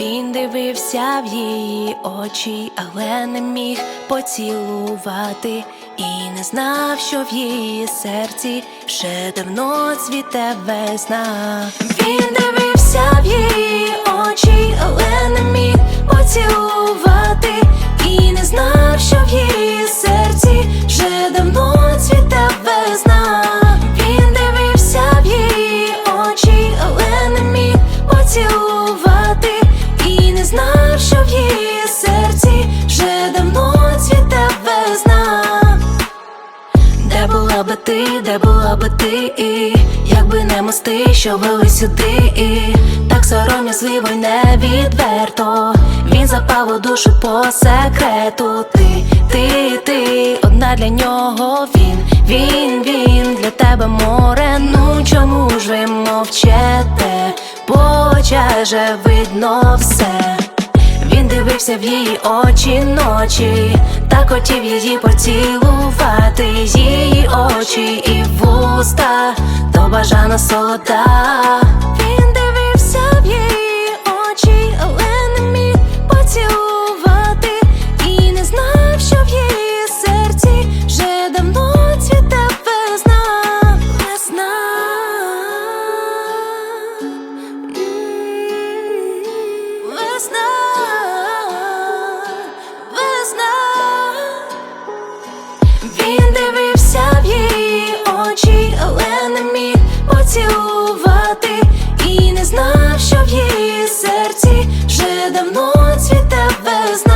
Він дивився в її очі, але не міг поцілувати, і не знав, що в її серці ще давно цвіте весна. Він дивився в її очі, але не ти, де була би ти, і якби не мости, що вели сюди, і так сором'язливо й невідверто Він запав у душу по секрету. Ти, ти, ти, одна для нього він, він, він для тебе море. Ну чому ж ви мовчете? По очах же видно все. Він дивився в її очі ночі, та хотів її поцілувати, очі і вуста, то бажана солода. Він дивився в її очі, але не міг поцілувати. І не знав, що в її серці вже давно цвіте весна, весна. Весна, весна. давно цвіте весна.